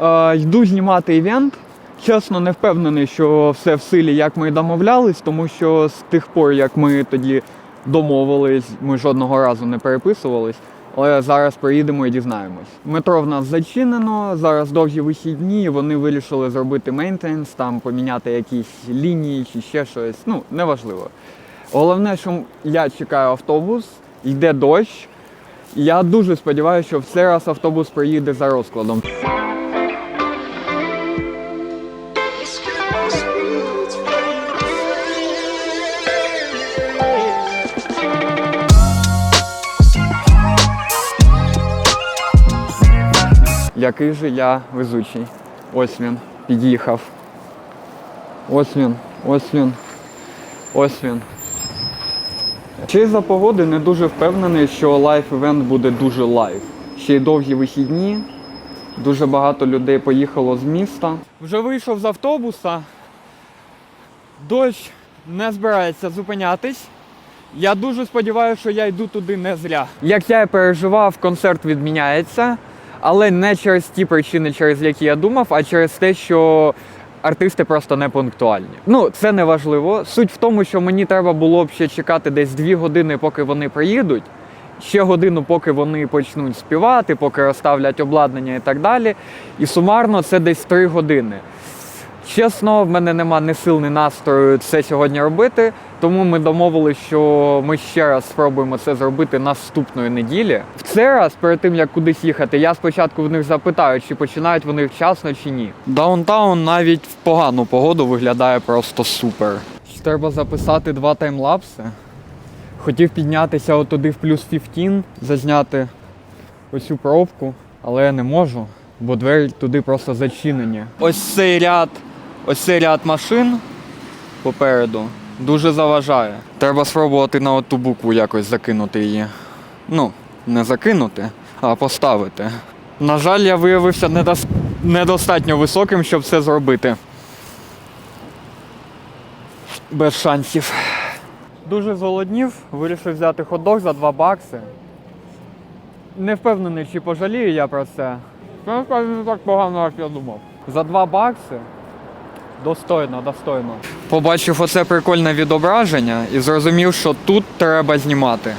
Е, йду знімати івент. Чесно, не впевнений, що все в силі, як ми домовлялись, тому що з тих пор, як ми тоді домовились, ми жодного разу не переписувались. Але зараз приїдемо і дізнаємось. Метро в нас зачинено, зараз довгі вихідні, вони вирішили зробити мейнтенс, там поміняти якісь лінії чи ще щось. Ну, неважливо. Головне, що я чекаю автобус, йде дощ. Я дуже сподіваюся, що в цей раз автобус приїде за розкладом. Який же я везучий. Ось він, під'їхав. Ось він, ось він, ось він. Чи за погоди не дуже впевнений, що лайф-івент буде дуже лайв. Ще й довгі вихідні. Дуже багато людей поїхало з міста. Вже вийшов з автобуса. Дощ не збирається зупинятись. Я дуже сподіваюся, що я йду туди не зря. Як я і переживав, концерт відміняється, але не через ті причини, через які я думав, а через те, що артисти просто не пунктуальні. Ну, це не важливо. Суть в тому, що мені треба було б ще чекати десь дві години, поки вони приїдуть. Ще годину, поки вони почнуть співати, поки розставлять обладнання і так далі. І сумарно це десь три години. Чесно, в мене нема ні сил, ні настрою це сьогодні робити. Тому ми домовилися, що ми ще раз спробуємо це зробити наступної неділі. В цей раз, перед тим як кудись їхати, я спочатку в них запитаю, чи починають вони вчасно чи ні. Даунтаун навіть в погану погоду виглядає просто супер. Треба записати два таймлапси. Хотів піднятися отуди в плюс 15, зазняти оцю пробку, але я не можу, бо двері туди просто зачинені. Ось цей ряд, ось цей ряд машин попереду дуже заважає. Треба спробувати на оту букву якось закинути її. Ну, не закинути, а поставити. На жаль, я виявився недос- недостатньо високим, щоб це зробити. Без шансів. Дуже зголоднів, вирішив взяти хот-дог за 2 бакси. Не впевнений, чи пожалію я про це. Це не так погано, як я думав. За 2 бакси. Достойно, достойно. Побачив оце прикольне відображення і зрозумів, що тут треба знімати.